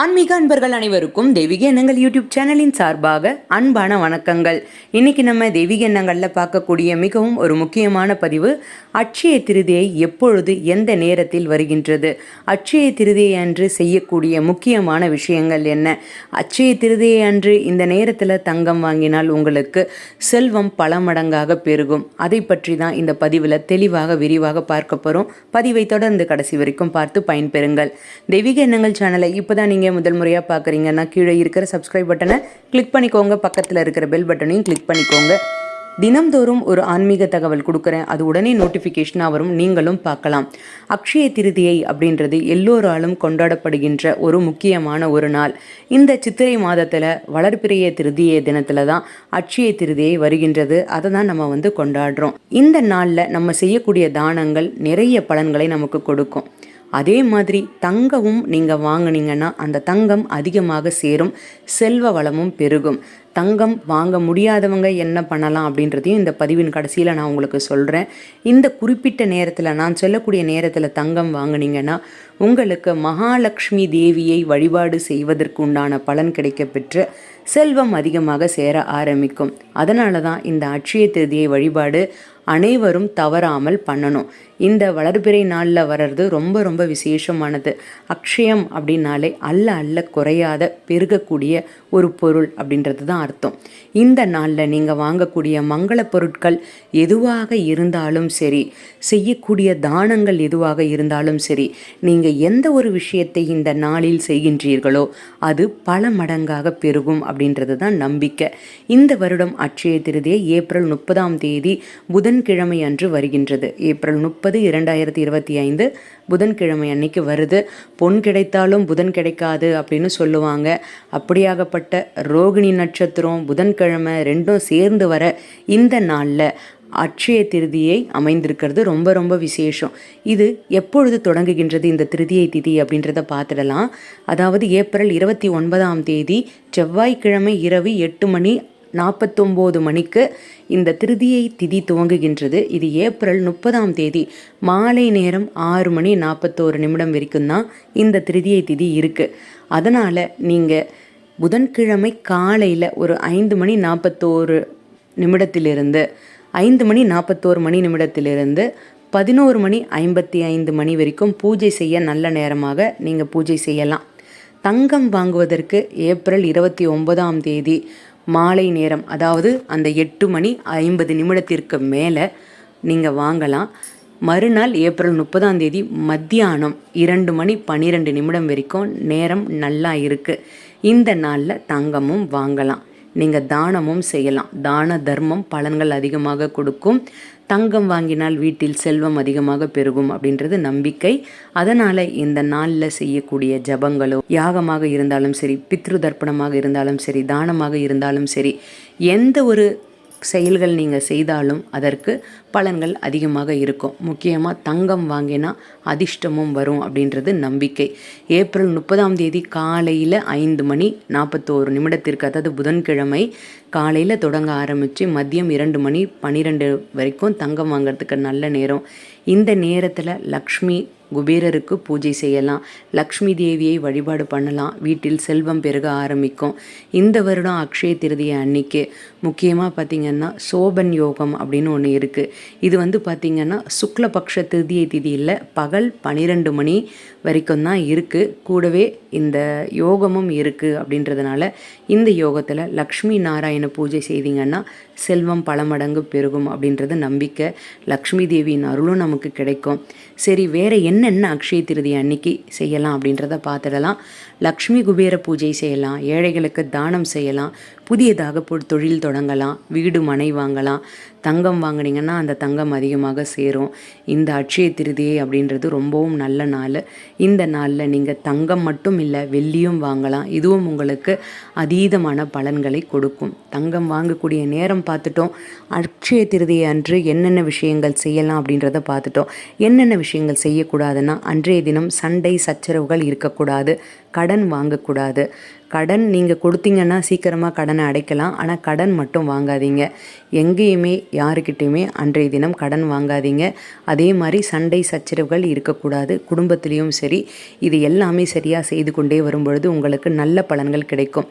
ஆன்மீக அன்பர்கள் அனைவருக்கும் தெய்வீக எண்ணங்கள் யூடியூப் சேனலின் சார்பாக அன்பான வணக்கங்கள். இன்னைக்கு நம்ம தெய்வீக எண்ணங்களில் பார்க்கக்கூடிய மிகவும் ஒரு முக்கியமான பதிவு அட்சய திருதியை எப்பொழுது எந்த நேரத்தில் வருகின்றது? அட்சய திருதியை அன்று செய்யக்கூடிய முக்கியமான விஷயங்கள் என்ன? அட்சய திருதியை அன்று இந்த நேரத்தில் தங்கம் வாங்கினால் உங்களுக்கு செல்வம் பல மடங்காக பெருகும். அதை பற்றி தான் இந்த பதிவில் தெளிவாக விரிவாக பார்க்க போகிறோம் பதிவை தொடர்ந்து கடைசி வரைக்கும் பார்த்து பயன்பெறுங்கள். தெய்வீக எண்ணங்கள் சேனலை இப்போ தான் நீங்கள் முதல் முறையாக பார்க்குறீங்கன்னா கீழே இருக்கிற சப்ஸ்கிரைப் பட்டனை கிளிக் பண்ணிக்கோங்க. பக்கத்தில் இருக்கிற பெல் பட்டனையும் கிளிக் பண்ணிக்கோங்க. தினம்தோறும் ஒரு ஆன்மீக தகவல் கொடுக்குறேன். அது உடனே நோட்டிஃபிகேஷனாக வரும். நீங்களும் பார்க்கலாம். அக்ஷய திருதியை அப்படின்றது எல்லோராலும் கொண்டாடப்படுகின்ற ஒரு முக்கியமான ஒரு நாள். இந்த சித்திரை மாதத்தில் வளர்பிறைய திருதிய தினத்தில் தான் அக்ஷய திருதியை வருகின்றது. அதை தான் நம்ம வந்து கொண்டாடுறோம். இந்த நாளில் நம்ம செய்யக்கூடிய தானங்கள் நிறைய பலன்களை நமக்கு கொடுக்கும். அதே மாதிரி தங்கமும் நீங்கள் வாங்குனீங்கன்னா அந்த தங்கம் அதிகமாக சேரும் செல்வ வளமும் பெருகும். தங்கம் வாங்க முடியாதவங்க என்ன பண்ணலாம் அப்படின்றதையும் இந்த பதிவின் கடைசியில் நான் உங்களுக்கு சொல்கிறேன் இந்த குறிப்பிட்ட நேரத்தில் நான் சொல்லக்கூடிய நேரத்தில் தங்கம் வாங்குனீங்கன்னா உங்களுக்கு மகாலட்சுமி தேவியை வழிபாடு செய்வதற்கு உண்டான பலன் கிடைக்கப்பெற்று செல்வம் அதிகமாக சேர ஆரம்பிக்கும். அதனால தான் இந்த அட்சய திருதியை வழிபாடு அனைவரும் தவறாமல் பண்ணணும். இந்த வளர்பிறை நாளில் வர்றது ரொம்ப ரொம்ப விசேஷமானது. அக்ஷயம் அப்படின்னாலே அல்ல அல்ல குறையாத பெருகக்கூடிய ஒரு பொருள் அப்படின்றது தான் அர்த்தம். இந்த நாளில் நீங்கள் வாங்கக்கூடிய மங்கள பொருட்கள் எதுவாக இருந்தாலும் சரி செய்யக்கூடிய தானங்கள் எதுவாக இருந்தாலும் சரி நீங்கள் எந்த ஒரு விஷயத்தை இந்த நாளில் செய்கின்றீர்களோ அது பல மடங்காக பெருகும் அப்படின்றது தான் நம்பிக்கை. இந்த வருடம் அட்சய திருதியை ஏப்ரல் முப்பதாம் தேதி புதன் புதன்கிழமை அன்று வருகின்றது. ஏப்ரல் முப்பது இரண்டாயிரத்தி இருபத்தி ஐந்து புதன்கிழமை அன்னைக்கு வருது. பொன் கிடைத்தாலும் புதன் கிடைக்காது அப்படின்னு சொல்லுவாங்க. அப்படியாகப்பட்ட ரோகிணி நட்சத்திரம் புதன்கிழமை ரெண்டும் சேர்ந்து வர இந்த நாளில் அட்சய திருதியை அமைந்திருக்கிறது. ரொம்ப ரொம்ப விசேஷம். இது எப்பொழுது தொடங்குகின்றது இந்த திருதியை திதி அப்படின்றத பார்த்துடலாம். அதாவது ஏப்ரல் இருபத்தி ஒன்பதாம் தேதி செவ்வாய்க்கிழமை இரவு எட்டு மணி நாற்பத்தொம்போது மணிக்கு இந்த திருதியை திதி துவங்குகின்றது. இது ஏப்ரல் முப்பதாம் தேதி மாலை நேரம் ஆறு மணி நாற்பத்தோரு நிமிடம் வரைக்கும் தான் இந்த திருதியை திதி இருக்குது அதனால் நீங்கள் புதன்கிழமை காலையில் ஒரு ஐந்து மணி நாற்பத்தோரு நிமிடத்திலிருந்து ஐந்து மணி நாற்பத்தோரு மணி நிமிடத்திலிருந்து பதினோரு மணி ஐம்பத்தி ஐந்து மணி வரைக்கும் பூஜை செய்ய நல்ல நேரமாக நீங்கள் பூஜை செய்யலாம். தங்கம் வாங்குவதற்கு ஏப்ரல் இருபத்தி ஒன்பதாம் தேதி மாலை நேரம் அதாவது அந்த எட்டு மணி ஐம்பது நிமிடத்திற்கு மேலே நீங்கள் வாங்கலாம். மறுநாள் ஏப்ரல் முப்பதாம் தேதி மத்தியானம் இரண்டு மணி பன்னிரெண்டு நிமிடம் வரைக்கும் நேரம் நல்லா இருக்குது இந்த நாளில் தங்கமும் வாங்கலாம். நீங்கள் தானமும் செய்யலாம். தான தர்மம் பலன்கள் அதிகமாக கொடுக்கும். தங்கம் வாங்கினால் வீட்டில் செல்வம் அதிகமாக பெருகும் அப்படின்றது நம்பிக்கை. அதனால் இந்த நாளில் செய்யக்கூடிய ஜபங்களோ யாகமாக இருந்தாலும் சரி பித்ரு தர்ப்பணமாக இருந்தாலும் சரி தானமாக இருந்தாலும் சரி எந்த ஒரு செயல்கள் நீங்கள் செய்தாலும் அதற்கு பலன்கள் அதிகமாக இருக்கும். முக்கியமாக தங்கம் வாங்கினா அதிர்ஷ்டமும் வரும் அப்படின்றது நம்பிக்கை. ஏப்ரல் முப்பதாம் தேதி காலையில் ஐந்து மணி நாற்பத்தோரு நிமிடத்திற்கு அதாவது புதன்கிழமை காலையில் தொடங்க ஆரம்பித்து மதியம் இரண்டு மணி பன்னிரெண்டு வரைக்கும் தங்கம் வாங்கிறதுக்கு நல்ல நேரம். இந்த நேரத்தில் லக்ஷ்மி குபேரருக்கு பூஜை செய்யலாம். லக்ஷ்மி தேவியை வழிபாடு பண்ணலாம். வீட்டில் செல்வம் பெருக ஆரம்பிக்கும். இந்த வருடம் அக்ஷய திருதியை அன்னைக்கு. முக்கியமாக பார்த்திங்கன்னா சோபன் யோகம் அப்படின்னு ஒன்று இருக்குது இது வந்து பார்த்திங்கன்னா சுக்லபக்ஷ திருதியை திதியில் பகல் பன்னிரெண்டு மணி வரைக்கும் தான் இருக்குது கூடவே இந்த யோகமும் இருக்குது அப்படின்றதுனால இந்த யோகத்தில் லக்ஷ்மி நாராயண பூஜை செய்தீங்கன்னா செல்வம் பல மடங்கு பெருகும் அப்படின்றது நம்பிக்கை. லக்ஷ்மி தேவியின் அருளும் நமக்கு கிடைக்கும். சரி வேறு என்ன என்னென்ன அக்ஷய திருதி அன்னைக்கு செய்யலாம் அப்படின்றத பார்த்துடலாம். லக்ஷ்மி குபேர பூஜை செய்யலாம் ஏழைகளுக்கு தானம் செய்யலாம் புதியதாக தொழில் தொடங்கலாம் வீடு மனை வாங்கலாம் தங்கம் வாங்கினீங்கன்னா அந்த தங்கம் அதிகமாக சேரும். இந்த அட்சய திருதியை அப்படின்றது ரொம்பவும் நல்ல நாள். இந்த நாளில் நீங்கள் தங்கம் மட்டும் இல்லை வெள்ளியும் வாங்கலாம். இதுவும் உங்களுக்கு அதீதமான பலன்களை கொடுக்கும். தங்கம் வாங்கக்கூடிய நேரம் பார்த்துட்டோம். அட்சய திருதியை அன்று என்னென்ன விஷயங்கள் செய்யலாம் அப்படின்றத பார்த்துட்டோம். என்னென்ன விஷயங்கள் செய்யக்கூடாதுன்னா அன்றைய தினம் சண்டை சச்சரவுகள் இருக்கக்கூடாது. கடன் வாங்கக்கூடாது. கடன் நீங்கள் கொடுத்தீங்கன்னா சீக்கிரமாக கடனை அடைக்கலாம். ஆனால் கடன் மட்டும் வாங்காதீங்க. எங்கேயுமே யாருக்கிட்டேயுமே அன்றைய தினம் கடன் வாங்காதீங்க. அதே மாதிரி சண்டை சச்சரவுகள் இருக்கக்கூடாது. குடும்பத்திலையும் சரி இது எல்லாமே சரியாக செய்து கொண்டே வரும்பொழுது உங்களுக்கு நல்ல பலன்கள் கிடைக்கும்.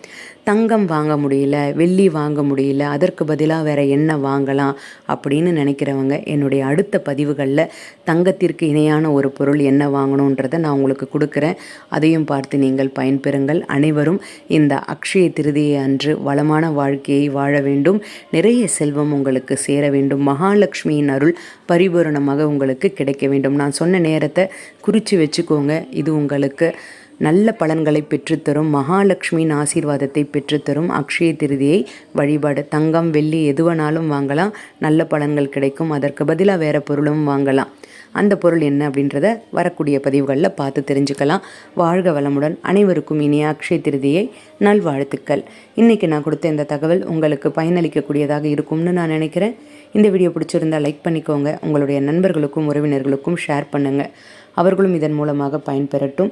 தங்கம் வாங்க முடியல வெள்ளி வாங்க முடியல அதற்கு பதிலாக வேறு என்ன வாங்கலாம் அப்படின்னு நினைக்கிறவங்க என்னுடைய அடுத்த பதிவுகளில் தங்கத்திற்கு இணையான ஒரு பொருள் என்ன வாங்கணுன்றதை நான் உங்களுக்கு கொடுக்குறேன். அதையும் பார்த்து நீங்கள் பயன்பெறுங்கள். அனைவரும் இந்த அக்ஷய திருதியை அன்று வளமான வாழ்க்கையை வாழ வேண்டும். நிறைய செல்வம் உங்களுக்கு சேர வேண்டும். மகாலட்சுமியின் அருள் பரிபூரணமாக உங்களுக்கு கிடைக்க வேண்டும். நான் சொன்ன நேரத்தை குறித்து வச்சுக்கோங்க. இது உங்களுக்கு நல்ல பலன்களை பெற்றுத்தரும். மகாலட்சுமியின் ஆசீர்வாதத்தை பெற்றுத்தரும். அக்ஷய திருதியை வழிபாடு. தங்கம் வெள்ளி எதுவனாலும் வாங்கலாம். நல்ல பலன்கள் கிடைக்கும். அதற்கு பதிலாக வேறு பொருளும் வாங்கலாம். அந்த பொருள் என்ன அப்படின்றத வரக்கூடிய பதிவுகளில் பார்த்து தெரிஞ்சுக்கலாம். வாழ்க வளமுடன். அனைவருக்கும் இனிய அக்ஷய திருதியை நல்வாழ்த்துக்கள். இன்றைக்கி நான் கொடுத்த இந்த தகவல் உங்களுக்கு பயனளிக்கக்கூடியதாக இருக்கும்னு நான் நினைக்கிறேன். இந்த வீடியோ பிடிச்சிருந்தால் லைக் பண்ணிக்கோங்க. உங்களுடைய நண்பர்களுக்கும் உறவினர்களுக்கும் ஷேர் பண்ணுங்கள் அவர்களும் இதன் மூலமாக பயன்பெறட்டும்.